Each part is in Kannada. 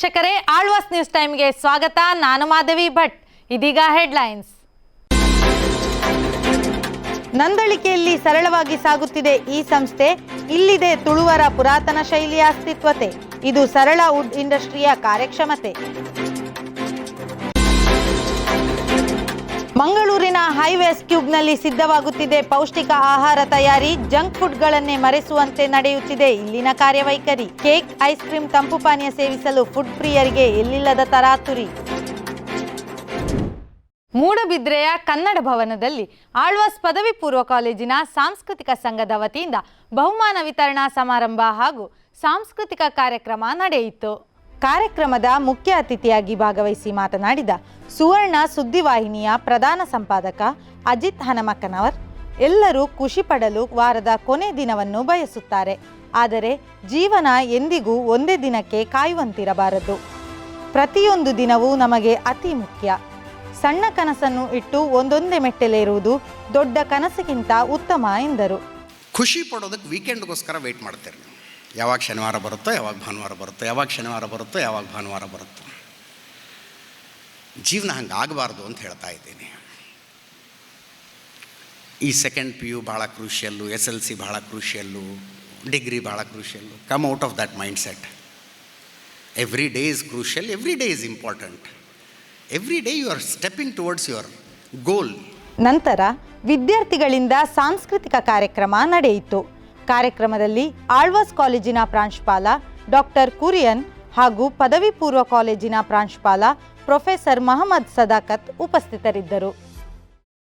ವೀಕ್ಷಕರೇ, ಆಳ್ವಾಸ್ ನ್ಯೂಸ್ ಟೈಮ್ಗೆ ಸ್ವಾಗತ. ನಾನು ಮಾಧವಿ ಭಟ್. ಇದೀಗ ಹೆಡ್ಲೈನ್ಸ್. ನಂದಳಿಕೆಯಲ್ಲಿ ಸರಳವಾಗಿ ಸಾಗುತ್ತಿದೆ ಈ ಸಂಸ್ಥೆ. ಇಲ್ಲಿದೆ ತುಳುವರ ಪುರಾತನ ಶೈಲಿಯ ಅಸ್ತಿತ್ವತೆ. ಇದು ಸರಳ ವುಡ್ ಇಂಡಸ್ಟ್ರಿಯ ಕಾರ್ಯಕ್ಷಮತೆ. ಮಂಗಳೂರಿನ ಹೈವೇಸ್ ಕ್ಯೂಬ್ನಲ್ಲಿ ಸಿದ್ಧವಾಗುತ್ತಿದೆ ಪೌಷ್ಟಿಕ ಆಹಾರ ತಯಾರಿ, ಜಂಕ್ ಫುಡ್ಗಳನ್ನೇ ಮರೆಸುವಂತೆ ನಡೆಯುತ್ತಿದೆ ಇಲ್ಲಿನ ಕಾರ್ಯವೈಖರಿ. ಕೇಕ್, ಐಸ್ ಕ್ರೀಮ್ ತಂಪು ಪಾನೀಯ ಸೇವಿಸಲು ಫುಡ್ ಪ್ರಿಯರಿಗೆ ಎಲ್ಲಿಲ್ಲದ ತರಾತುರಿ. ಮೂಡಬಿದ್ರೆಯ ಕನ್ನಡ ಭವನದಲ್ಲಿ ಆಳ್ವಾಸ್ ಪದವಿ ಪೂರ್ವ ಕಾಲೇಜಿನ ಸಾಂಸ್ಕೃತಿಕ ಸಂಘದ ವತಿಯಿಂದ ಬಹುಮಾನ ವಿತರಣಾ ಸಮಾರಂಭ ಹಾಗೂ ಸಾಂಸ್ಕೃತಿಕ ಕಾರ್ಯಕ್ರಮ ನಡೆಯಿತು. ಕಾರ್ಯಕ್ರಮದ ಮುಖ್ಯ ಅತಿಥಿಯಾಗಿ ಭಾಗವಹಿಸಿ ಮಾತನಾಡಿದ ಸುವರ್ಣ ಸುದ್ದಿವಾಹಿನಿಯ ಪ್ರಧಾನ ಸಂಪಾದಕ ಅಜಿತ್ ಹನಮಕ್ಕನವರ್, ಎಲ್ಲರೂ ಖುಷಿ ಪಡಲು ವಾರದ ಕೊನೆ ದಿನವನ್ನು ಬಯಸುತ್ತಾರೆ. ಆದರೆ ಜೀವನ ಎಂದಿಗೂ ಒಂದೇ ದಿನಕ್ಕೆ ಕಾಯುವಂತಿರಬಾರದು. ಪ್ರತಿಯೊಂದು ದಿನವೂ ನಮಗೆ ಅತಿ ಮುಖ್ಯ. ಸಣ್ಣ ಕನಸನ್ನು ಇಟ್ಟು ಒಂದೊಂದೇ ಮೆಟ್ಟಲೇರುವುದು ದೊಡ್ಡ ಕನಸಿಗಿಂತ ಉತ್ತಮ ಎಂದರು. ಖುಷಿ ಪಡೋದಕ್ಕೆ ವೀಕೆಂಡ್ಗೋಸ್ಕರ ವೆಯ್ಟ್ ಮಾಡ್ತೀರಿ ಯಾವಾಗ ಶನಿವಾರ ಬರುತ್ತೋ ಯಾವಾಗ ಭಾನುವಾರ ಬರುತ್ತೋ, ಯಾವಾಗ ಶನಿವಾರ ಬರುತ್ತೋ ಯಾವಾಗ ಭಾನುವಾರ ಬರುತ್ತೋ. ಜೀವನ ಹಂಗೆ ಆಗಬಾರ್ದು ಅಂತ ಹೇಳ್ತಾ ಇದ್ದೀನಿ. ಈ ಸೆಕೆಂಡ್ ಪಿ ಯು ಭಾಳ ಕೃಷಿಯಲ್ಲು ಎಸ್ ಎಲ್ ಸಿ ಭಾಳ ಕೃಷಿಯಲ್ಲು ಡಿಗ್ರಿ ಭಾಳ ಕೃಷಿಯಲ್ಲು come out of that mindset every day is crucial every day is important every day you are stepping towards your goal ನಂತರ ವಿದ್ಯಾರ್ಥಿಗಳಿಂದ ಸಾಂಸ್ಕೃತಿಕ ಕಾರ್ಯಕ್ರಮ ನಡೆಯಿತು. ಕಾರ್ಯಕ್ರಮದಲ್ಲಿ ಆಳ್ವಾಸ್ ಕಾಲೇಜಿನ ಪ್ರಾಂಶುಪಾಲ ಡಾಕ್ಟರ್ ಕುರಿಯನ್ ಹಾಗೂ ಪದವಿ ಪೂರ್ವ ಕಾಲೇಜಿನ ಪ್ರಾಂಶುಪಾಲ ಪ್ರೊಫೆಸರ್ ಮಹಮ್ಮದ್ ಸದಾಕತ್ ಉಪಸ್ಥಿತರಿದ್ದರು.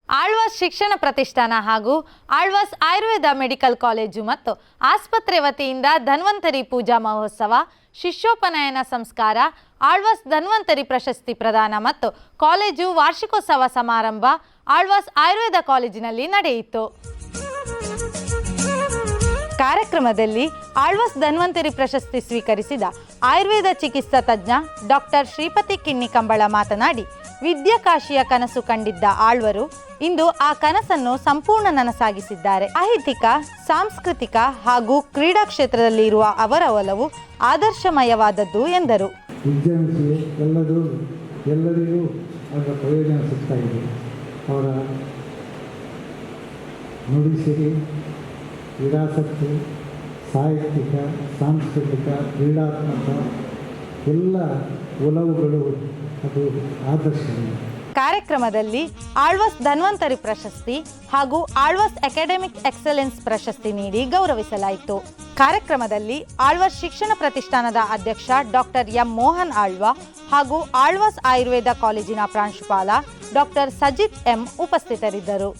ಆಳ್ವಾಸ್ ಶಿಕ್ಷಣ ಪ್ರತಿಷ್ಠಾನ ಹಾಗೂ ಆಳ್ವಾಸ್ ಆಯುರ್ವೇದ ಮೆಡಿಕಲ್ ಕಾಲೇಜು ಮತ್ತು ಆಸ್ಪತ್ರೆ ವತಿಯಿಂದ ಧನ್ವಂತರಿ ಪೂಜಾ ಮಹೋತ್ಸವ, ಶಿಷ್ಯೋಪನಯನ ಸಂಸ್ಕಾರ, ಆಳ್ವಾಸ್ ಧನ್ವಂತರಿ ಪ್ರಶಸ್ತಿ ಪ್ರದಾನ ಮತ್ತು ಕಾಲೇಜು ವಾರ್ಷಿಕೋತ್ಸವ ಸಮಾರಂಭ ಆಳ್ವಾಸ್ ಆಯುರ್ವೇದ ಕಾಲೇಜಿನಲ್ಲಿ ನಡೆಯಿತು. ಕಾರ್ಯಕ್ರಮದಲ್ಲಿ ಆಳ್ವಸ್ ಧನ್ವಂತರಿ ಪ್ರಶಸ್ತಿ ಸ್ವೀಕರಿಸಿದ ಆಯುರ್ವೇದ ಚಿಕಿತ್ಸಾ ತಜ್ಞ ಡಾಕ್ಟರ್ ಶ್ರೀಪತಿ ಕಿಣ್ಣಿ ಕಂಬಳ ಮಾತನಾಡಿ ವಿದ್ಯಾಕಾಶಿಯ ಕನಸು ಕಂಡಿದ್ದ ಆಳ್ವರು ಇಂದು ಆ ಕನಸನ್ನು ಸಂಪೂರ್ಣ ನನಸಾಗಿಸಿದ್ದಾರೆ. ಸಾಹಿತ್ಯಿಕ ಸಾಂಸ್ಕೃತಿಕ ಹಾಗೂ ಕ್ರೀಡಾ ಕ್ಷೇತ್ರದಲ್ಲಿ ಇರುವ ಅವರ ಒಲವು ಆದರ್ಶಮಯವಾದದ್ದು ಎಂದರು. ಎಲ್ಲರಿಗೂ ಅದರ ಪ್ರಯೋಜನ ಇದೆ. ಅವರ ನುಡಿಸಿರಿ ವಿರಾಸತ್ತು ಸಾಹಿತ್ಯಿಕ, ಸಾಂಸ್ಕೃತಿಕ, ಕ್ರೀಡಾತ್ಮಕ ಎಲ್ಲ ಒಲವುಗಳು ಅದು ಆದರ್ಶ ಕಾರ್ಯಕ್ರಮದಲ್ಲಿ ಆಳ್ವಾಸ್ ಧನ್ವಂತರಿ ಪ್ರಶಸ್ತಿ ಹಾಗೂ ಆಳ್ವಸ್ ಅಕಾಡೆಮಿಕ್ ಎಕ್ಸಲೆನ್ಸ್ ಪ್ರಶಸ್ತಿ ನೀಡಿ ಗೌರವಿಸಲಾಯಿತು. ಕಾರ್ಯಕ್ರಮದಲ್ಲಿ ಆಳ್ವಸ್ ಶಿಕ್ಷಣ ಪ್ರತಿಷ್ಠಾನದ ಅಧ್ಯಕ್ಷ ಡಾಕ್ಟರ್ ಎಂ ಮೋಹನ್ ಆಳ್ವ ಹಾಗೂ ಆಳ್ವಾಸ್ ಆಯುರ್ವೇದ ಕಾಲೇಜಿನ ಪ್ರಾಂಶುಪಾಲ ಡಾಕ್ಟರ್ ಸಜಿತ್ ಎಂ ಉಪಸ್ಥಿತರಿದ್ದರು.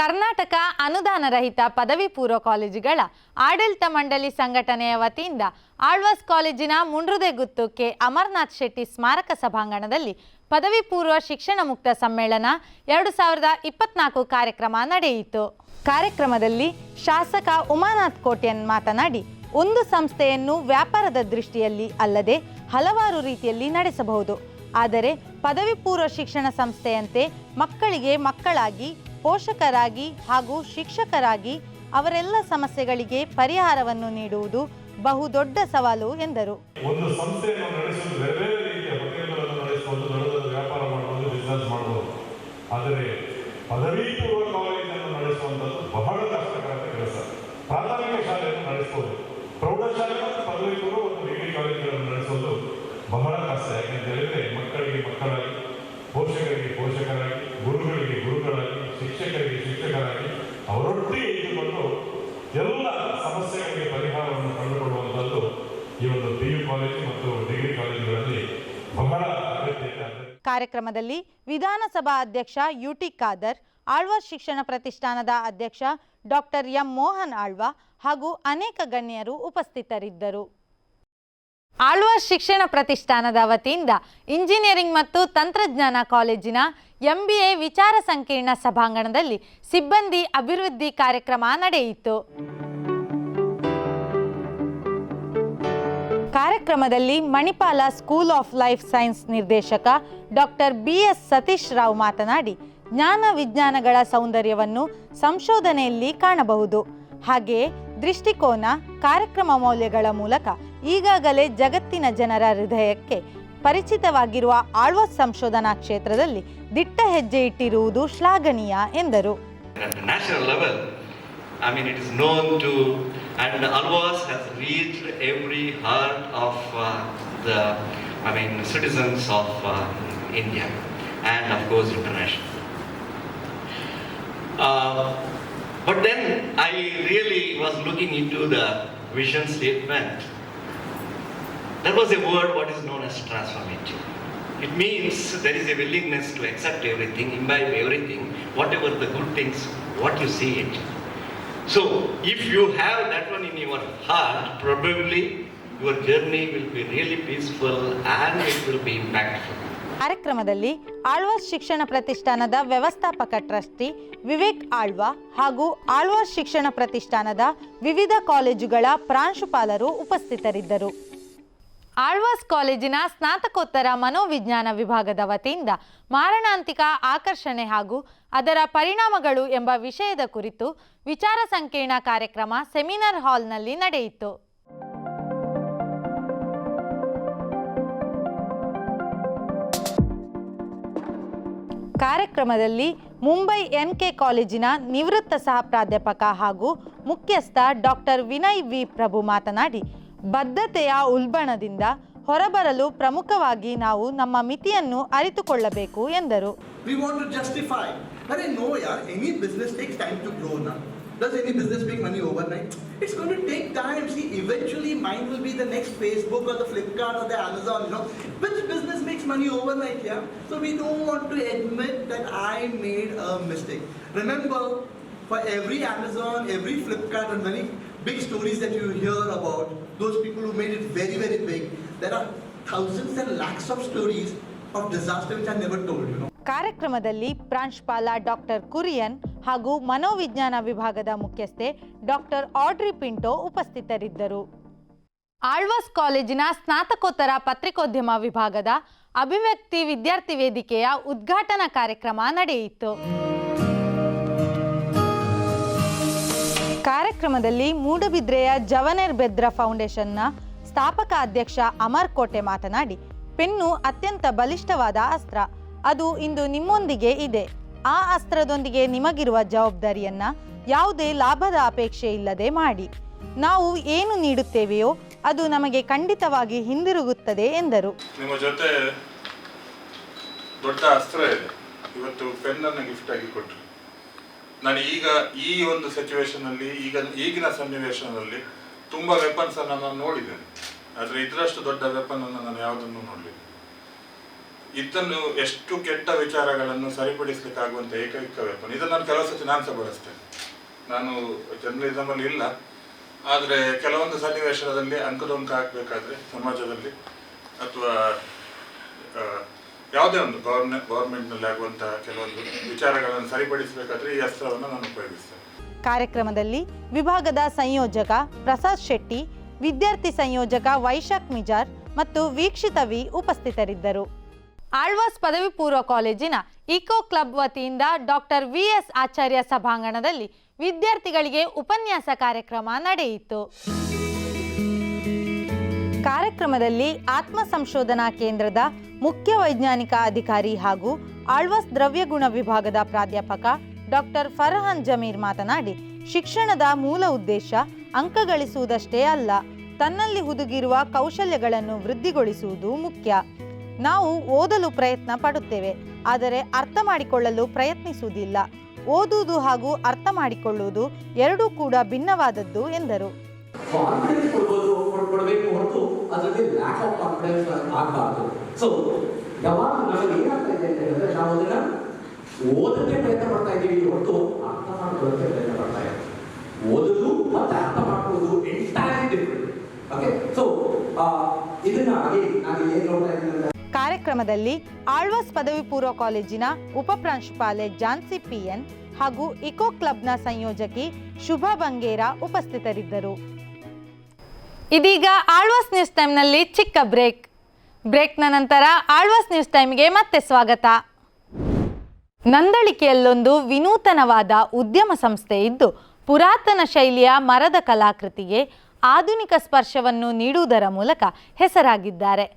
ಕರ್ನಾಟಕ ಅನುದಾನ ರಹಿತ ಪದವಿ ಪೂರ್ವ ಕಾಲೇಜುಗಳ ಆಡಳಿತ ಮಂಡಳಿ ಸಂಘಟನೆಯ ವತಿಯಿಂದ ಆಳ್ವಾಸ್ ಕಾಲೇಜಿನ ಮುಂಡ್ರುದೆಗುತ್ತು ಕೆ. ಅಮರ್ನಾಥ್ ಶೆಟ್ಟಿ ಸ್ಮಾರಕ ಸಭಾಂಗಣದಲ್ಲಿ ಪದವಿ ಪೂರ್ವ ಶಿಕ್ಷಣ ಮುಕ್ತ ಸಮ್ಮೇಳನ ಎರಡು ಸಾವಿರದ ಇಪ್ಪತ್ನಾಲ್ಕು ಕಾರ್ಯಕ್ರಮ ನಡೆಯಿತು. ಕಾರ್ಯಕ್ರಮದಲ್ಲಿ ಶಾಸಕ ಉಮಾನಾಥ್ ಕೋಟ್ಯನ್ ಮಾತನಾಡಿ, ಒಂದು ಸಂಸ್ಥೆಯನ್ನು ವ್ಯಾಪಾರದ ದೃಷ್ಟಿಯಲ್ಲಿ ಅಲ್ಲದೆ ಹಲವಾರು ರೀತಿಯಲ್ಲಿ ನಡೆಸಬಹುದು. ಆದರೆ ಪದವಿ ಪೂರ್ವ ಶಿಕ್ಷಣ ಸಂಸ್ಥೆಯಂತೆ ಮಕ್ಕಳಿಗೆ ಮಕ್ಕಳಾಗಿ ಪೋಷಕರಾಗಿ ಹಾಗೂ ಶಿಕ್ಷಕರಾಗಿ ಅವರೆಲ್ಲ ಸಮಸ್ಯೆಗಳಿಗೆ ಪರಿಹಾರವನ್ನು ನೀಡುವುದು ಬಹುದೊಡ್ಡ ಸವಾಲು ಎಂದರು. ಒಂದು ಸಂಸ್ಥೆಯನ್ನು ನಡೆಸಲು ಬೇರೆ ರೀತಿಯ ಹೋಟೆಲ್ಗಳನ್ನು ನಡೆಸಬಹುದು ದೊಡ್ಡ ದೊಡ್ಡ ವ್ಯಾಪಾರ ಮಾಡಬಹುದು ಬಿಸ್ನೆಸ್ ಮಾಡಬಹುದು ಆದರೆ ಪದವಿ ಪೂರ್ವ ಕಾಲೇಜನ್ನು ನಡೆಸುವಂಥದ್ದು ಬಹಳ ಕಷ್ಟಕರ ಕೆಲಸ. ಪ್ರಾಥಮಿಕ ಶಾಲೆಯನ್ನು ನಡೆಸಬಹುದು ಪ್ರೌಢಶಾಲೆ ಮತ್ತು ಪದವಿ ಪೂರ್ವ ಒಂದು ಡಿಗ್ರಿ ಕಾಲೇಜುಗಳನ್ನು ನಡೆಸೋದು ಬಹಳ ಕಷ್ಟ. ಯಾಕೆಂತ ಹೇಳಿದ್ರೆ ಮಕ್ಕಳಿಗೆ ಮಕ್ಕಳಾಗಿ, ಪೋಷಕರಿಗೆ ಪೋಷಕರಾಗಿ, ಗುರುಗಳಿಗೆ ಗುರುಗಳಾಗಿ ಶಿಕ್ಷಕರಿಗೆ ಶಿಕ್ಷಕರಾಗಿ ಅವರೊಟ್ಟಿಗೆ ಇದ್ದುಕೊಂಡು ಎಲ್ಲ ಸಮಸ್ಯೆಗಳಿಗೆ ಪರಿಹಾರವನ್ನು ಕಂಡುಕೊಳ್ಳುವಂಥದ್ದು ಈ ಒಂದು ಪಿ ಯು ಕಾಲೇಜು ಮತ್ತು ಡಿಗ್ರಿ ಕಾಲೇಜುಗಳಲ್ಲಿ ಬಹಳ ಕಾರ್ಯಕ್ರಮದಲ್ಲಿ ವಿಧಾನಸಭಾ ಅಧ್ಯಕ್ಷ ಯುಟಿ ಖಾದರ್ ಆಳ್ವಾಸ್ ಶಿಕ್ಷಣ ಪ್ರತಿಷ್ಠಾನದ ಅಧ್ಯಕ್ಷ ಡಾಕ್ಟರ್ ಎಂ ಮೋಹನ್ ಆಳ್ವ ಹಾಗೂ ಅನೇಕ ಗಣ್ಯರು ಉಪಸ್ಥಿತರಿದ್ದರು. ಆಳ್ವಾಸ್ ಶಿಕ್ಷಣ ಪ್ರತಿಷ್ಠಾನದ ವತಿಯಿಂದ ಇಂಜಿನಿಯರಿಂಗ್ ಮತ್ತು ತಂತ್ರಜ್ಞಾನ ಕಾಲೇಜಿನ ಎಂಬಿಎ ವಿಚಾರ ಸಂಕಿರಣ ಸಭಾಂಗಣದಲ್ಲಿ ಸಿಬ್ಬಂದಿ ಅಭಿವೃದ್ಧಿ ಕಾರ್ಯಕ್ರಮ ನಡೆಯಿತು. ಕಾರ್ಯಕ್ರಮದಲ್ಲಿ Manipal school of life science ನಿರ್ದೇಶಕ doctor B S Satish Rao ಮಾತನಾಡಿ, ಜ್ಞಾನ ವಿಜ್ಞಾನಗಳ ಸೌಂದರ್ಯವನ್ನು ಸಂಶೋಧನೆಯಲ್ಲಿ ಕಾಣಬಹುದು. ಹಾಗೆಯೇ ದೃಷ್ಟಿಕೋನ ಕಾರ್ಯಕ್ರಮ ಮೌಲ್ಯಗಳ ಮೂಲಕ ಈಗಾಗಲೇ ಜಗತ್ತಿನ ಜನರ ಹೃದಯಕ್ಕೆ ಪರಿಚಿತವಾಗಿರುವ ಆಳ್ವಾಸ್ ಸಂಶೋಧನಾ ಕ್ಷೇತ್ರದಲ್ಲಿ ದಿಟ್ಟ ಹೆಜ್ಜೆ ಇಟ್ಟಿರುವುದು ಶ್ಲಾಘನೀಯ ಎಂದರು I mean, it is known to, and Alvas has reached every heart of uh, the, I mean, citizens of uh, India and of course international. Uh, but then I really was looking into the vision statement. That was a word what is known as transformative. It means there is a willingness to accept everything, imbibe everything, whatever the good things, what you see it. So, if you have that one in your heart, probably your journey will be really peaceful and it will be impactful. ಕಾರ್ಯಕ್ರಮದಲ್ಲಿ ಆಳ್ವಾಸ್ ಶಿಕ್ಷಣ ಪ್ರತಿಷ್ಠಾನದ ವ್ಯವಸ್ಥಾಪಕ ಟ್ರಸ್ಟಿ ವಿವೇಕ್ ಆಳ್ವಾ ಹಾಗೂ ಆಳ್ವಾಸ್ ಶಿಕ್ಷಣ ಪ್ರತಿಷ್ಠಾನದ ವಿವಿಧ ಕಾಲೇಜುಗಳ ಪ್ರಾಂಶುಪಾಲರು ಉಪಸ್ಥಿತರಿದ್ದರು. ಆಳ್ವಾಸ್ ಕಾಲೇಜಿನ ಸ್ನಾತಕೋತ್ತರ ಮನೋವಿಜ್ಞಾನ ವಿಭಾಗದ ವತಿಯಿಂದ ಮಾರಣಾಂತಿಕ ಆಕರ್ಷಣೆ ಹಾಗೂ ಅದರ ಪರಿಣಾಮಗಳು ಎಂಬ ವಿಷಯದ ಕುರಿತು ವಿಚಾರ ಸಂಕಿರಣ ಕಾರ್ಯಕ್ರಮ ಸೆಮಿನಾರ್ ಹಾಲ್ನಲ್ಲಿ ನಡೆಯಿತು. ಕಾರ್ಯಕ್ರಮದಲ್ಲಿ ಮುಂಬೈ ಎನ್ ಕೆ ಕಾಲೇಜಿನ ನಿವೃತ್ತ ಸಹ ಪ್ರಾಧ್ಯಾಪಕ ಹಾಗೂ ಮುಖ್ಯಸ್ಥ ಡಾಕ್ಟರ್ ವಿನಯ್ ವಿ ಪ್ರಭು ಮಾತನಾಡಿ, ಬದ್ಧತೆಯ ಉಲ್ಬಣದಿಂದ ಹೊರಬರಲು ಪ್ರಮುಖವಾಗಿ ನಾವು ನಮ್ಮ ಮಿತಿಯನ್ನು ಅರಿತುಕೊಳ್ಳಬೇಕು ಎಂದರು. We want to justify. But I know, yeah, any business takes time to grow now. Does any business make money overnight? It's going to take time. See, eventually mine will be the next Facebook or the Flipkart or the Amazon, you know. Which business makes money overnight, yeah? So we don't want to admit that I made a mistake. Remember, for every Amazon, every Flipkart, and many big stories that you hear about, those people who made it very, very big, there are thousands and lakhs of stories of disaster which are never told, you know. ಕಾರ್ಯಕ್ರಮದಲ್ಲಿ ಪ್ರಾಂಶುಪಾಲ ಡಾಕ್ಟರ್ ಕುರಿಯನ್ ಹಾಗೂ ಮನೋವಿಜ್ಞಾನ ವಿಭಾಗದ ಮುಖ್ಯಸ್ಥೆ ಡಾಕ್ಟರ್ ಆಡ್ರಿ ಪಿಂಟೋ ಉಪಸ್ಥಿತರಿದ್ದರು. ಆಳ್ವಾಸ್ ಕಾಲೇಜಿನ ಸ್ನಾತಕೋತ್ತರ ಪತ್ರಿಕೋದ್ಯಮ ವಿಭಾಗದ ಅಭಿವ್ಯಕ್ತಿ ವಿದ್ಯಾರ್ಥಿ ವೇದಿಕೆಯ ಉದ್ಘಾಟನಾ ಕಾರ್ಯಕ್ರಮ ನಡೆಯಿತು. ಕಾರ್ಯಕ್ರಮದಲ್ಲಿ ಮೂಡುಬಿದ್ರೆಯ ಜವನೇರ್ ಬೆದ್ರ ಫೌಂಡೇಶನ್ನ ಸ್ಥಾಪಕ ಅಧ್ಯಕ್ಷ ಅಮರ್ ಕೋಟೆ ಮಾತನಾಡಿ, ಪೆನ್ನು ಅತ್ಯಂತ ಬಲಿಷ್ಠವಾದ ಅಸ್ತ್ರ. ಅದು ಇಂದು ನಿಮ್ಮೊಂದಿಗೆ ಇದೆ. ಆ ಅಸ್ತ್ರದೊಂದಿಗೆ ನಿಮಗಿರುವ ಜವಾಬ್ದಾರಿಯನ್ನ ಯಾವುದೇ ಲಾಭದ ಅಪೇಕ್ಷೆ ಇಲ್ಲದೆ ಮಾಡಿ. ನಾವು ಏನು ನೀಡುತ್ತೇವೆಯೋ ಅದು ನಮಗೆ ಖಂಡಿತವಾಗಿ ಹಿಂದಿರುಗುತ್ತದೆ ಎಂದರು. ನಿಮ್ಮ ಜೊತೆ ದೊಡ್ಡ ಅಸ್ತ್ರ ಇದೆ. ಇವತ್ತು ಪೆನ್ನನ್ನು ಗಿಫ್ಟ್ ಆಗಿ ಕೊಟ್ಟರು ನಾನು ಈಗ ಈ ಒಂದು ಸಿಚುವೇಶನ್ ಅಲ್ಲಿ, ಈಗ ಈಗಿನ ಸನ್ನಿವೇಶನಲ್ಲಿ ತುಂಬಾ ವೆಪನ್ಸ್ ಅನ್ನು ನಾನು ನೋಡಿದ್ದೇನೆ. ಆದ್ರೆ ಇದರಷ್ಟು ದೊಡ್ಡ ವೆಪನ್ ಅನ್ನು ನಾನು ಯಾವುದನ್ನು ನೋಡಲಿಲ್ಲ. ಇದನ್ನು ಎಷ್ಟು ಕೆಟ್ಟ ವಿಚಾರಗಳನ್ನು ಸರಿಪಡಿಸ್ಲಿಕ್ಕಾಗುವಂತ ಏಕೈಕ ವೆಪನ್ ಇದನ್ನು ನಾನು ಕೆಲವು ಸತಿ ನಾನು ಸಹ ಬಳಸ್ತೇನೆ. ನಾನು ಜರ್ನಲಿಸಮ್ ಅಲ್ಲಿ ಇಲ್ಲ. ಆದ್ರೆ ಕೆಲವೊಂದು ಸನ್ನಿವೇಶದಲ್ಲಿ ಅಂಕದೊಂಕ ಹಾಕ್ಬೇಕಾದ್ರೆ ಸಮಾಜದಲ್ಲಿ ಅಥವಾ ಯಾವುದೇ ಒಂದು ಗವರ್ಮೆಂಟ್ನಲ್ಲಿ ಆಗುವಂತಹ ಕೆಲವೊಂದು ವಿಚಾರಗಳನ್ನು ಸರಿಪಡಿಸಬೇಕಾದ್ರೆ ಈ ಅಸ್ತ್ರವನ್ನು ನಾನು ಉಪಯೋಗಿಸ್ತೇನೆ. ಕಾರ್ಯಕ್ರಮದಲ್ಲಿ ವಿಭಾಗದ ಸಂಯೋಜಕ ಪ್ರಸಾದ್ ಶೆಟ್ಟಿ, ವಿದ್ಯಾರ್ಥಿ ಸಂಯೋಜಕ ವೈಶಾಖ್ ಮಿಜಾರ್ ಮತ್ತು ವೀಕ್ಷಿತ ವಿ ಉಪಸ್ಥಿತರಿದ್ದರು. ಆಳ್ವಾಸ್ ಪದವಿ ಪೂರ್ವ ಕಾಲೇಜಿನ ಇಕೋ ಕ್ಲಬ್ ವತಿಯಿಂದ ಡಾಕ್ಟರ್ ವಿ ಎಸ್ ಆಚಾರ್ಯ ಸಭಾಂಗಣದಲ್ಲಿ ವಿದ್ಯಾರ್ಥಿಗಳಿಗೆ ಉಪನ್ಯಾಸ ಕಾರ್ಯಕ್ರಮ ನಡೆಯಿತು. ಕಾರ್ಯಕ್ರಮದಲ್ಲಿ ಆತ್ಮ ಸಂಶೋಧನಾ ಕೇಂದ್ರದ ಮುಖ್ಯ ವೈಜ್ಞಾನಿಕ ಅಧಿಕಾರಿ ಹಾಗೂ ಆಳ್ವಾಸ್ ದ್ರವ್ಯಗುಣ ವಿಭಾಗದ ಪ್ರಾಧ್ಯಾಪಕ ಡಾಕ್ಟರ್ ಫರಹಾನ್ ಜಮೀರ್ ಮಾತನಾಡಿ, ಶಿಕ್ಷಣದ ಮೂಲ ಉದ್ದೇಶ ಅಂಕ ಗಳಿಸುವುದಷ್ಟೇ ಅಲ್ಲ, ತನ್ನಲ್ಲಿ ಹುದುಗಿರುವ ಕೌಶಲ್ಯಗಳನ್ನು ವೃದ್ಧಿಗೊಳಿಸುವುದು ಮುಖ್ಯ. ನಾವು ಓದಲು ಪ್ರಯತ್ನ ಪಡುತ್ತೇವೆ, ಆದರೆ ಅರ್ಥ ಮಾಡಿಕೊಳ್ಳಲು ಪ್ರಯತ್ನಿಸುವುದಿಲ್ಲ. ಓದುವುದು ಹಾಗೂ ಅರ್ಥ ಮಾಡಿಕೊಳ್ಳುವುದು ಎರಡೂ ಕೂಡ ಭಿನ್ನವಾದದ್ದು, ಎಂದರು. ಓದುದು ಮತ್ತೆ ಅರ್ಥ ಡಿಫ್ರೆಂಟ್ ಓಕೆ ಸೊ ಇದನ್ನ ಹಾಗೆ ನಾನು ಏನ್ ನೋಡ್ತಾ ಇದ್ದೀನಿ ಕಾರ್ಯಕ್ರಮದಲ್ಲಿ ಆಳ್ವಾಸ್ ಪದವಿ ಪೂರ್ವ ಕಾಲೇಜಿನ ಉಪಪ್ರಾಂಶುಪಾಲೆ ಜಾನ್ಸಿ ಪಿಎನ್ ಹಾಗೂ ಇಕೋ ಕ್ಲಬ್ನ ಸಂಯೋಜಕಿ ಶುಭಾ ಬಂಗೇರ ಉಪಸ್ಥಿತರಿದ್ದರು. ಇದೀಗ ಆಳ್ವಾಸ್ ನ್ಯೂಸ್ ಟೈಮ್ನಲ್ಲಿ ಚಿಕ್ಕ ಬ್ರೇಕ್. ಬ್ರೇಕ್ನ ನಂತರ ಆಳ್ವಾಸ್ ನ್ಯೂಸ್ ಟೈಮ್ಗೆ ಮತ್ತೆ ಸ್ವಾಗತ. ನಂದಳಿಕೆಯಲ್ಲೊಂದು ವಿನೂತನವಾದ ಉದ್ಯಮ ಸಂಸ್ಥೆ ಇದ್ದು, ಪುರಾತನ ಶೈಲಿಯ ಮರದ ಕಲಾಕೃತಿಗೆ ಆಧುನಿಕ ಸ್ಪರ್ಶವನ್ನು ನೀಡುವುದರ ಮೂಲಕ ಹೆಸರಾಗಿದ್ದಾರೆ.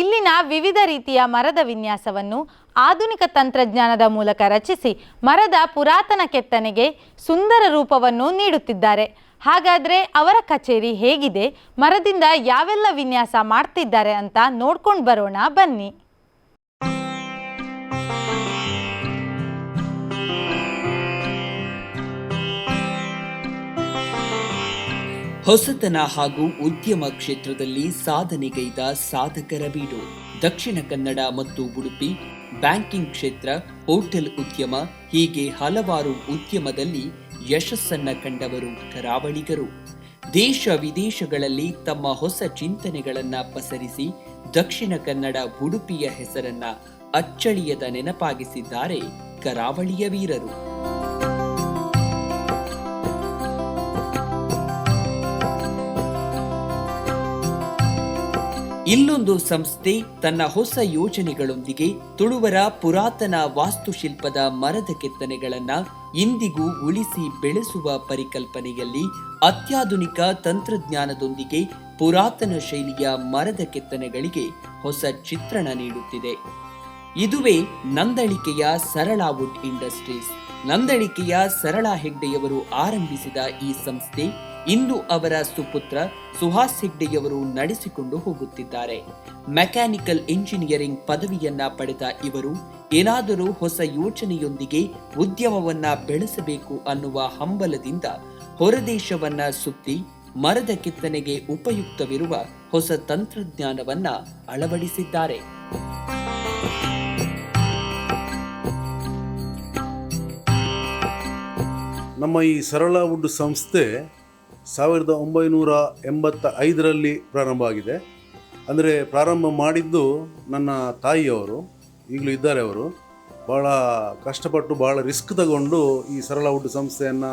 ಇಲ್ಲಿನ ವಿವಿಧ ರೀತಿಯ ಮರದ ವಿನ್ಯಾಸವನ್ನು ಆಧುನಿಕ ತಂತ್ರಜ್ಞಾನದ ಮೂಲಕ ರಚಿಸಿ ಮರದ ಪುರಾತನ ಕೆತ್ತನೆಗೆ ಸುಂದರ ರೂಪವನ್ನು ನೀಡುತ್ತಿದ್ದಾರೆ. ಹಾಗಾದರೆ ಅವರ ಕಚೇರಿ ಹೇಗಿದೆ? ಮರದಿಂದ ಯಾವೆಲ್ಲ ವಿನ್ಯಾಸ ಮಾಡ್ತಿದ್ದಾರೆ ಅಂತ ನೋಡ್ಕೊಂಡು ಬರೋಣ ಬನ್ನಿ. ಹೊಸತನ ಹಾಗೂ ಉದ್ಯಮ ಕ್ಷೇತ್ರದಲ್ಲಿ ಸಾಧನೆಗೈದ ಸಾಧಕರ ಬೀಡು. ದಕ್ಷಿಣ ಕನ್ನಡ ಮತ್ತು ಉಡುಪಿ, ಬ್ಯಾಂಕಿಂಗ್ ಕ್ಷೇತ್ರ, ಹೋಟೆಲ್ ಉದ್ಯಮ, ಹೀಗೆ ಹಲವಾರು ಉದ್ಯಮದಲ್ಲಿ ಯಶಸ್ಸನ್ನ ಕಂಡವರು ಕರಾವಳಿಗರು. ದೇಶ ವಿದೇಶಗಳಲ್ಲಿ ತಮ್ಮ ಹೊಸ ಚಿಂತನೆಗಳನ್ನ ಪಸರಿಸಿ ದಕ್ಷಿಣ ಕನ್ನಡ ಉಡುಪಿಯ ಹೆಸರನ್ನ ಅಚ್ಚಳಿಯದ ನೆನಪಾಗಿಸಿದ್ದಾರೆ ಕರಾವಳಿಯ ವೀರರು. ಇಲ್ಲೊಂದು ಸಂಸ್ಥೆ ತನ್ನ ಹೊಸ ಯೋಜನೆಗಳೊಂದಿಗೆ ತುಳುವರ ಪುರಾತನ ವಾಸ್ತುಶಿಲ್ಪದ ಮರದ ಕೆತ್ತನೆಗಳನ್ನ ಇಂದಿಗೂ ಉಳಿಸಿ ಬೆಳೆಸುವ ಪರಿಕಲ್ಪನೆಯಲ್ಲಿ ಅತ್ಯಾಧುನಿಕ ತಂತ್ರಜ್ಞಾನದೊಂದಿಗೆ ಪುರಾತನ ಶೈಲಿಯ ಮರದ ಕೆತ್ತನೆಗಳಿಗೆ ಹೊಸ ಚಿತ್ರಣ ನೀಡುತ್ತಿದೆ. ಇದುವೇ ನಂದಳಿಕೆಯ ಸರಳ ವುಡ್ ಇಂಡಸ್ಟ್ರೀಸ್. ನಂದಳಿಕೆಯ ಸರಳ ಹೆಗ್ಡೆಯವರು ಆರಂಭಿಸಿದ ಈ ಸಂಸ್ಥೆ ಇಂದು ಅವರ ಸುಪುತ್ರ ಸುಹಾಸ್ ಹೆಗ್ಡೆಯವರು ನಡೆಸಿಕೊಂಡು ಹೋಗುತ್ತಿದ್ದಾರೆ. ಮೆಕ್ಯಾನಿಕಲ್ ಇಂಜಿನಿಯರಿಂಗ್ ಪದವಿಯನ್ನ ಪಡೆದ ಇವರು, ಏನಾದರೂ ಹೊಸ ಯೋಚನೆಯೊಂದಿಗೆ ಉದ್ಯಮವನ್ನ ಬೆಳೆಸಬೇಕು ಅನ್ನುವ ಹಂಬಲದಿಂದ ಹೊರದೇಶವನ್ನ ಸುತ್ತಿ ಮರದ ಕೆತ್ತನೆಗೆ ಉಪಯುಕ್ತವಿರುವ ಹೊಸ ತಂತ್ರಜ್ಞಾನವನ್ನ ಅಳವಡಿಸಿದ್ದಾರೆ. ನಮ್ಮ ಈ ಸರಳ ವುಡ್ ಸಂಸ್ಥೆ ಸಾವಿರದ ಒಂಬೈನೂರ ಎಂಬತ್ತ ಐದರಲ್ಲಿ ಪ್ರಾರಂಭ ಆಗಿದೆ ಅಂದರೆ ಪ್ರಾರಂಭ ಮಾಡಿದ್ದು ನನ್ನ ತಾಯಿಯವರು, ಈಗಲೂ ಇದ್ದಾರೆ ಅವರು. ಭಾಳ ಕಷ್ಟಪಟ್ಟು ಭಾಳ ರಿಸ್ಕ್ ತಗೊಂಡು ಈ ಸರಳ ಊಟ ಸಂಸ್ಥೆಯನ್ನು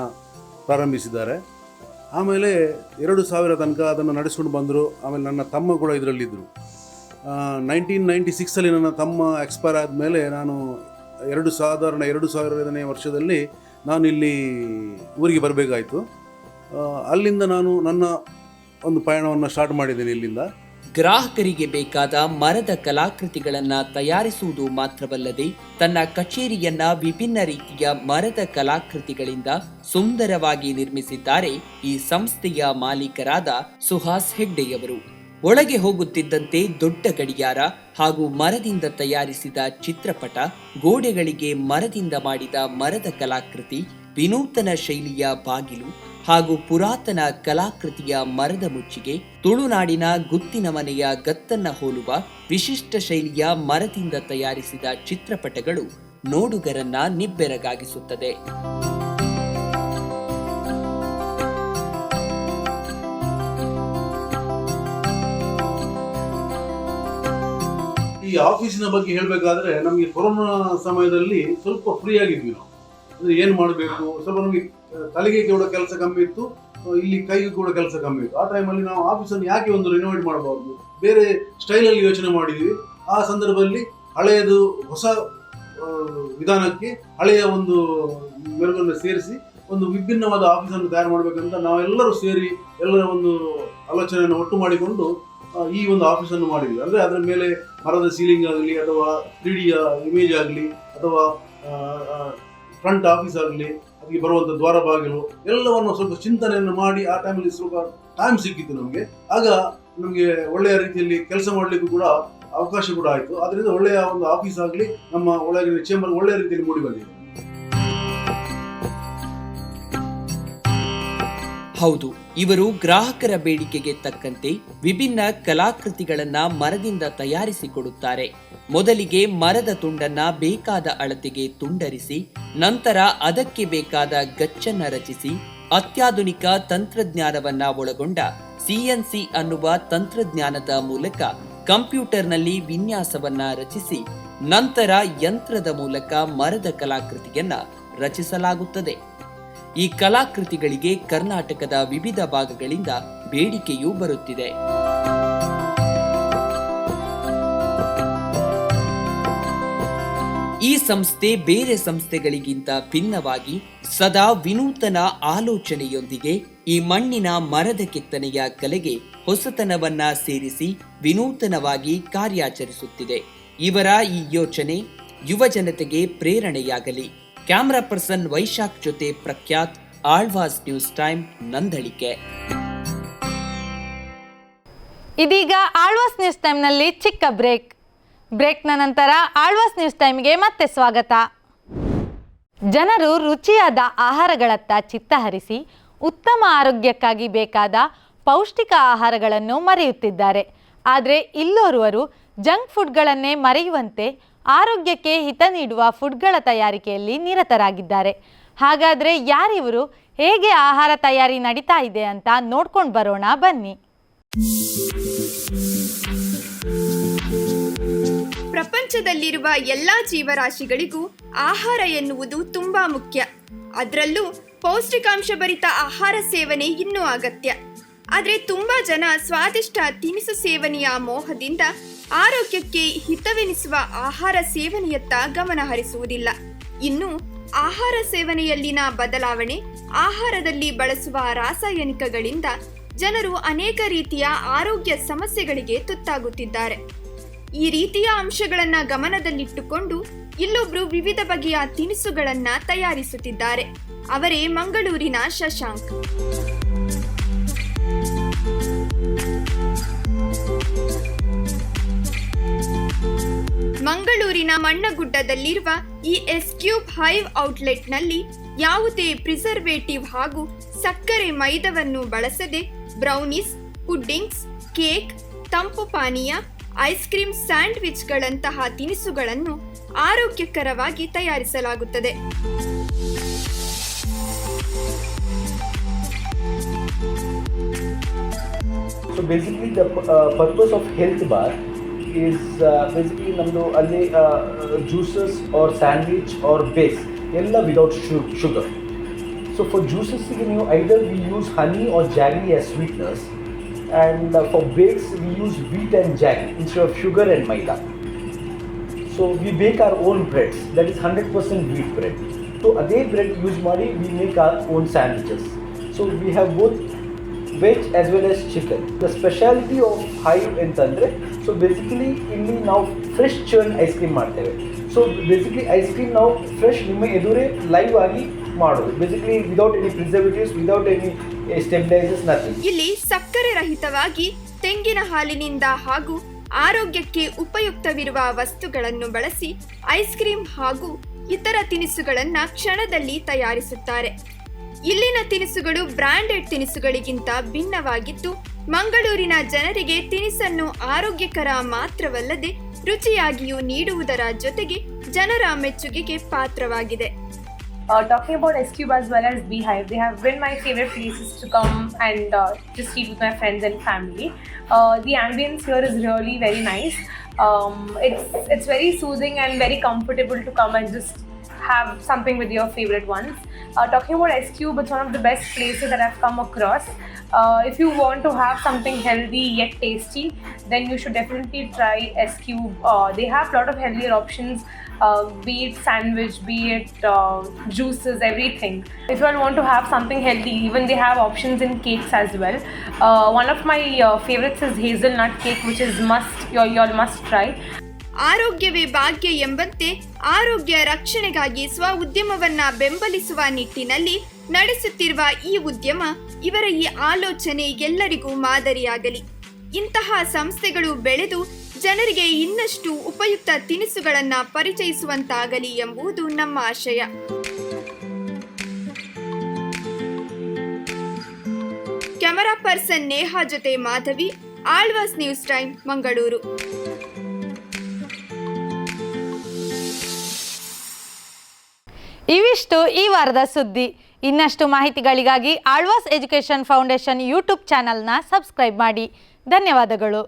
ಪ್ರಾರಂಭಿಸಿದ್ದಾರೆ. ಆಮೇಲೆ ಎರಡು ಸಾವಿರ ತನಕ ಅದನ್ನು ನಡೆಸ್ಕೊಂಡು ಬಂದರು. ಆಮೇಲೆ ನನ್ನ ತಮ್ಮ ಕೂಡ ಇದರಲ್ಲಿದ್ದರು. ನೈನ್ಟೀನ್ ನೈಂಟಿ ಸಿಕ್ಸಲ್ಲಿ ನನ್ನ ತಮ್ಮ ಎಕ್ಸ್ಪೈರ್ ಆದಮೇಲೆ ನಾನು ಎರಡು ಸಾಧಾರಣ ಎರಡು ಸಾವಿರದನೇ ವರ್ಷದಲ್ಲಿ ನಾನು ಇಲ್ಲಿ ಊರಿಗೆ ಬರಬೇಕಾಯಿತು. ಅಲ್ಲಿಂದ ನಾನು ನನ್ನ ಒಂದು ಪಯಣವನ್ನು ಸ್ಟಾರ್ಟ್ ಮಾಡಿದ್ದೇನೆ ಇಲ್ಲಿಂದ. ಗ್ರಾಹಕರಿಗೆ ಬೇಕಾದ ಮರದ ಕಲಾಕೃತಿಗಳನ್ನು ತಯಾರಿಸುವುದು ಮಾತ್ರವಲ್ಲದೆ ತನ್ನ ಕಚೇರಿಯನ್ನ ವಿಭಿನ್ನ ರೀತಿಯ ಮರದ ಕಲಾಕೃತಿಗಳಿಂದ ಸುಂದರವಾಗಿ ನಿರ್ಮಿಸಿದ್ದಾರೆ ಈ ಸಂಸ್ಥೆಯ ಮಾಲೀಕರಾದ ಸುಹಾಸ್ ಹೆಗ್ಡೆಯವರು. ಒಳಗೆ ಹೋಗುತ್ತಿದ್ದಂತೆ ದೊಡ್ಡ ಗಡಿಯಾರ ಹಾಗೂ ಮರದಿಂದ ತಯಾರಿಸಿದ ಚಿತ್ರಪಟ, ಗೋಡೆಗಳಿಗೆ ಮರದಿಂದ ಮಾಡಿದ ಮರದ ಕಲಾಕೃತಿ ವಿನೂತನ ಶೈಲಿಯ ಬಾಗಿಲು ಹಾಗೂ ಪುರಾತನ ಕಲಾಕೃತಿಯ ಮರದ ಮುಚ್ಚಿಗೆ, ತುಳುನಾಡಿನ ಗುತ್ತಿನ ಮನೆಯ ಗತ್ತನ್ನ ಹೋಲುವ ವಿಶಿಷ್ಟ ಶೈಲಿಯ ಮರದಿಂದ ತಯಾರಿಸಿದ ಚಿತ್ರಪಟಗಳು ನೋಡುಗರನ್ನ ನಿಬ್ಬೆರಗಾಗಿಸುತ್ತದೆ. ಈ ಆಫೀಸಿನ ಬಗ್ಗೆ ಹೇಳಬೇಕಾದ್ರೆ, ನಮಗೆ ಕೊರೋನಾ ಸಮಯದಲ್ಲಿ ಸ್ವಲ್ಪ ಫ್ರೀ ಆಗಿದ್ವಿ ನಾವು. ಏನು ಮಾಡಬೇಕು? ಸ್ವಲ್ಪ ನಮಗೆ ತಲೆಗೆ ಕೂಡ ಕೆಲಸ ಕಮ್ಮಿ ಇತ್ತು ಇಲ್ಲಿ ಕೈಗೆ ಕೂಡ ಕೆಲಸ ಕಮ್ಮಿ ಇತ್ತು. ಆ ಟೈಮಲ್ಲಿ ನಾವು ಆಫೀಸನ್ನು ಯಾಕೆ ಒಂದು ರಿನೋವೇಟ್ ಮಾಡಬಾರ್ದು? ಬೇರೆ ಸ್ಟೈಲಲ್ಲಿ ಯೋಚನೆ ಮಾಡಿದ್ವಿ. ಆ ಸಂದರ್ಭದಲ್ಲಿ ಹಳೆಯದು ಹೊಸ ವಿಧಾನಕ್ಕೆ ಹಳೆಯ ಒಂದು ಮೆರುಗನ್ನು ಸೇರಿಸಿ ಒಂದು ವಿಭಿನ್ನವಾದ ಆಫೀಸನ್ನು ತಯಾರು ಮಾಡಬೇಕಂತ ನಾವೆಲ್ಲರೂ ಸೇರಿ ಎಲ್ಲರ ಒಂದು ಆಲೋಚನೆಯನ್ನು ಒಟ್ಟು ಮಾಡಿಕೊಂಡು ಈ ಒಂದು ಆಫೀಸನ್ನು ಮಾಡಿದ್ವಿ. ಅಂದರೆ ಅದರ ಮೇಲೆ ಮರದ ಸೀಲಿಂಗ್ ಆಗಲಿ ಅಥವಾ ತ್ರೀ ಡಿಯ ಇಮೇಜ್ ಆಗಲಿ ಅಥವಾ ಫ್ರಂಟ್ ಆಫೀಸ್ ಆಗಲಿ ಅದಕ್ಕೆ ಬರುವಂಥ ದ್ವಾರ ಬಾಗಿಲು, ಎಲ್ಲವನ್ನು ಸ್ವಲ್ಪ ಚಿಂತನೆಯನ್ನು ಮಾಡಿ ಆ ಟೈಮಲ್ಲಿ ಸ್ವಲ್ಪ ಟೈಮ್ ಸಿಕ್ಕಿತ್ತು ನಮಗೆ. ಆಗ ನಮಗೆ ಒಳ್ಳೆಯ ರೀತಿಯಲ್ಲಿ ಕೆಲಸ ಮಾಡಲಿಕ್ಕೂ ಕೂಡ ಅವಕಾಶ ಕೂಡ ಆಯಿತು. ಅದರಿಂದ ಒಳ್ಳೆಯ ಒಂದು ಆಫೀಸ್ ಆಗಲಿ, ನಮ್ಮ ಒಳಗಿನ ಚೇಂಬರ್ ಒಳ್ಳೆಯ ರೀತಿಯಲ್ಲಿ ಮೂಡಿ ಬಂದಿದೆ. ಹೌದು, ಇವರು ಗ್ರಾಹಕರ ಬೇಡಿಕೆಗೆ ತಕ್ಕಂತೆ ವಿಭಿನ್ನ ಕಲಾಕೃತಿಗಳನ್ನ ಮರದಿಂದ ತಯಾರಿಸಿಕೊಡುತ್ತಾರೆ. ಮೊದಲಿಗೆ ಮರದ ತುಂಡನ್ನ ಬೇಕಾದ ಅಳತೆಗೆ ತುಂಡರಿಸಿ, ನಂತರ ಅದಕ್ಕೆ ಬೇಕಾದ ಗಚ್ಚನ್ನ ರಚಿಸಿ, ಅತ್ಯಾಧುನಿಕ ತಂತ್ರಜ್ಞಾನವನ್ನ ಒಳಗೊಂಡ ಸಿಎನ್ಸಿ ಅನ್ನುವ ತಂತ್ರಜ್ಞಾನದ ಮೂಲಕ ಕಂಪ್ಯೂಟರ್ನಲ್ಲಿ ವಿನ್ಯಾಸವನ್ನ ರಚಿಸಿ, ನಂತರ ಯಂತ್ರದ ಮೂಲಕ ಮರದ ಕಲಾಕೃತಿಯನ್ನ ರಚಿಸಲಾಗುತ್ತದೆ. ಈ ಕಲಾಕೃತಿಗಳಿಗೆ ಕರ್ನಾಟಕದ ವಿವಿಧ ಭಾಗಗಳಿಂದ ಬೇಡಿಕೆಯೂ ಬರುತ್ತಿದೆ. ಈ ಸಂಸ್ಥೆ ಬೇರೆ ಸಂಸ್ಥೆಗಳಿಗಿಂತ ಭಿನ್ನವಾಗಿ ಸದಾ ವಿನೂತನ ಆಲೋಚನೆಯೊಂದಿಗೆ ಈ ಮಣ್ಣಿನ ಮರದ ಕೆತ್ತನೆಯ ಕಲೆಗೆ ಹೊಸತನವನ್ನ ಸೇರಿಸಿ ವಿನೂತನವಾಗಿ ಕಾರ್ಯಾಚರಿಸುತ್ತಿದೆ. ಇವರ ಈ ಯೋಚನೆ ಯುವ ಜನತೆಗೆ ಪ್ರೇರಣೆಯಾಗಲಿ. ಕ್ಯಾಮ್ರಾ ಪರ್ಸನ್ ವೈಶಾಖ್ ಜೊತೆ ಪ್ರಖ್ಯಾತ್ ಆಳ್ವಾಸ್ ನ್ಯೂಸ್ ಟೈಮ್ ನಂದಳಿಕೆ ಇದೀಗ ಆಳ್ವಾಸ್ ನ್ಯೂಸ್ ಟೈಮ್ನಲ್ಲಿ ಚಿಕ್ಕ ಬ್ರೇಕ್. ಬ್ರೇಕ್ನ ನಂತರ ಆಳ್ವಾಸ್ ನ್ಯೂಸ್ ಟೈಮ್ಗೆ ಮತ್ತೆ ಸ್ವಾಗತ. ಜನರು ರುಚಿಯಾದ ಆಹಾರಗಳತ್ತ ಚಿತ್ತ ಹರಿಸಿ ಉತ್ತಮ ಆರೋಗ್ಯಕ್ಕಾಗಿ ಬೇಕಾದ ಪೌಷ್ಟಿಕ ಆಹಾರಗಳನ್ನು ಮರೆಯುತ್ತಿದ್ದಾರೆ. ಆದರೆ ಇಲ್ಲೋರ್ವರು ಜಂಕ್ ಫುಡ್ಗಳನ್ನೇ ಮರೆಯುವಂತೆ ಆರೋಗ್ಯಕ್ಕೆ ಹಿತ ನೀಡುವ ಫುಡ್ಗಳ ತಯಾರಿಕೆಯಲ್ಲಿ ನಿರತರಾಗಿದ್ದಾರೆ. ಹಾಗಾದರೆ ಯಾರಿವರು ಹೇಗೆ ಆಹಾರ ತಯಾರಿ ನಡೀತಾ ಇದೆ ಅಂತ ನೋಡ್ಕೊಂಡು ಬರೋಣ ಬನ್ನಿ. ಪ್ರಪಂಚದಲ್ಲಿರುವ ಎಲ್ಲಾ ಜೀವರಾಶಿಗಳಿಗೂ ಆಹಾರ ಎನ್ನುವುದು ತುಂಬಾ ಮುಖ್ಯ. ಅದರಲ್ಲೂ ಪೌಷ್ಟಿಕಾಂಶ ಭರಿತ ಆಹಾರ ಸೇವನೆ ಇನ್ನೂ ಅಗತ್ಯ. ಆದರೆ ತುಂಬ ಜನ ಸ್ವಾದಿಷ್ಟ ತಿನಿಸು ಸೇವನೆಯ ಮೋಹದಿಂದ ಆರೋಗ್ಯಕ್ಕೆ ಹಿತವೆನಿಸುವ ಆಹಾರ ಸೇವನೆಯತ್ತ ಗಮನ ಹರಿಸುವುದಿಲ್ಲ. ಇನ್ನು ಆಹಾರ ಸೇವನೆಯಲ್ಲಿನ ಬದಲಾವಣೆ ಆಹಾರದಲ್ಲಿ ಬಳಸುವ ರಾಸಾಯನಿಕಗಳಿಂದ ಜನರು ಅನೇಕ ರೀತಿಯ ಆರೋಗ್ಯ ಸಮಸ್ಯೆಗಳಿಗೆ ತುತ್ತಾಗುತ್ತಿದ್ದಾರೆ. ಈ ರೀತಿಯ ಅಂಶಗಳನ್ನ ಗಮನದಲ್ಲಿಟ್ಟುಕೊಂಡು ಇಲ್ಲೊಬ್ರು ವಿವಿಧ ಬಗೆಯ ತಿನಿಸುಗಳನ್ನ ತಯಾರಿಸುತ್ತಿದ್ದಾರೆ. ಅವರೇ ಮಂಗಳೂರಿನ ಶಶಾಂಕ್. ಮಂಗಳೂರಿನ ಮಣ್ಣಗುಡ್ಡದಲ್ಲಿರುವ ಈ ಎಸ್ಕ್ಯೂಬ್ ಹೈವ್ ಔಟ್ಲೆಟ್ನಲ್ಲಿ ಯಾವುದೇ ಪ್ರಿಸರ್ವೇಟಿವ್ ಹಾಗೂ ಸಕ್ಕರೆ ಮೈದವನ್ನು ಬಳಸದೆ ಬ್ರೌನೀಸ್, ಪುಡ್ಡಿಂಗ್ಸ್, ಕೇಕ್, ತಂಪು ಪಾನೀಯ, ಐಸ್ ಕ್ರೀಮ್ ಸ್ಯಾಂಡ್ವಿಚ್ಗಳಂತಹ ತಿನಿಸುಗಳನ್ನು ಆರೋಗ್ಯಕರವಾಗಿ ತಯಾರಿಸಲಾಗುತ್ತದೆ. So basically the purpose of health bar is basically ನಮ್ಮದು ಅಲ್ಲಿ juices or sandwich or base ಎಲ್ಲ without shu sugar so for ಜ್ಯೂಸಸ್ಸಿಗೆ ನೀವು either we use honey or jaggery as sweeteners and for bakes we use wheat and jaggery instead of sugar and maida so we bake our own breads that is hundred percent wheat bread so ಅದೇ ಬ್ರೆಡ್ ಯೂಸ್ ಮಾಡಿ we make our own sandwiches so we have both veg as well as chicken the speciality of high ಅಂತಂದರೆ ಸೊ ಬೇಸಿಕಲಿ ಇಲ್ಲಿ ನಾವು ಫ್ರೆಶ್ ಚರ್ನ್ ಐಸ್ ಕ್ರೀಮ್ ಮಾಡ್ತೇವೆ. ಸೊ ಬೇಸಿಕಲಿ ಐಸ್ ಕ್ರೀಮ್ ನಾವು ಫ್ರೆಶ್ ನಿಮ್ಮ ಎದುರೇ ಲೈವ್ ಆಗಿ ಮಾಡೋದು. Basically without any preservatives without any stabilisers nothing ಇಲ್ಲಿ ಸಕ್ಕರೆ ರಹಿತವಾಗಿ ತೆಂಗಿನ ಹಾಲಿನಿಂದ ಹಾಗೂ ಆರೋಗ್ಯಕ್ಕೆ ಉಪಯುಕ್ತವಿರುವ ವಸ್ತುಗಳನ್ನು ಬಳಸಿ ಐಸ್ ಕ್ರೀಮ್ ಹಾಗೂ ಇತರ ತಿನಿಸುಗಳನ್ನು ಕ್ಷಣದಲ್ಲಿ ತಯಾರಿಸುತ್ತಾರೆ. ಇಲ್ಲಿನ ತಿನಿಸುಗಳು ಬ್ರಾಂಡೆಡ್ ತಿನಿಸುಗಳಿಗಿಂತ ಭಿನ್ನವಾಗಿದ್ದು ಮಂಗಳೂರಿನ ಜನರಿಗೆ ತಿನಿಸನ್ನು ಆರೋಗ್ಯಕರ ಮಾತ್ರವಲ್ಲದೆ ರುಚಿಯಾಗಿಯೂ ನೀಡುವುದರ ಜೊತೆಗೆ ಜನರ ಮೆಚ್ಚುಗೆಗೆ ಪಾತ್ರವಾಗಿದೆ Uh, talking about SQ as well as Beehive, they have been my favorite places to come and uh, just eat with my friends and family. Uh, the ambience here is really very nice. Um, it's it's very soothing and very comfortable to come and just have something with your favorite ones. Uh, talking about SCube, it's one of the best places that I've come across. Uh, if you want to have something healthy yet tasty, then you should definitely try SCube. Uh, they have a lot of healthier options, uh, be it sandwich, be it uh, juices, everything. If you want to have something healthy, even they have options in cakes as well. Uh, one of my uh, favorites is hazelnut cake, which is must you all must try. ಆರೋಗ್ಯವೇ ಭಾಗ್ಯ ಎಂಬಂತೆ ಆರೋಗ್ಯ ರಕ್ಷಣೆಗಾಗಿ ಸ್ವ ಉದ್ಯಮವನ್ನ ಬೆಂಬಲಿಸುವ ನಿಟ್ಟಿನಲ್ಲಿ ನಡೆಸುತ್ತಿರುವ ಈ ಉದ್ಯಮ ಇವರ ಈ ಆಲೋಚನೆ ಎಲ್ಲರಿಗೂ ಮಾದರಿಯಾಗಲಿ. ಇಂತಹ ಸಂಸ್ಥೆಗಳು ಬೆಳೆದು ಜನರಿಗೆ ಇನ್ನಷ್ಟು ಉಪಯುಕ್ತ ತಿನಿಸುಗಳನ್ನು ಪರಿಚಯಿಸುವಂತಾಗಲಿ ಎಂಬುದು ನಮ್ಮ ಆಶಯ. ಕ್ಯಾಮರಾ ಪರ್ಸನ್ ನೇಹಾ ಜೊತೆ ಮಾಧವಿ, ಆಳ್ವಾಸ್ ನ್ಯೂಸ್ ಟೈಮ್, ಮಂಗಳೂರು. ಇವಿಷ್ಟು ಈ ವಾರದ ಸುದ್ದಿ. ಇನ್ನಷ್ಟು ಮಾಹಿತಿಗಳಿಗಾಗಿ ಆಳ್ವಾಸ್ ಎಜುಕೇಷನ್ ಫೌಂಡೇಶನ್ ಯೂಟ್ಯೂಬ್ ಚಾನಲ್ನ ಸಬ್ಸ್ಕ್ರೈಬ್ ಮಾಡಿ. ಧನ್ಯವಾದಗಳು.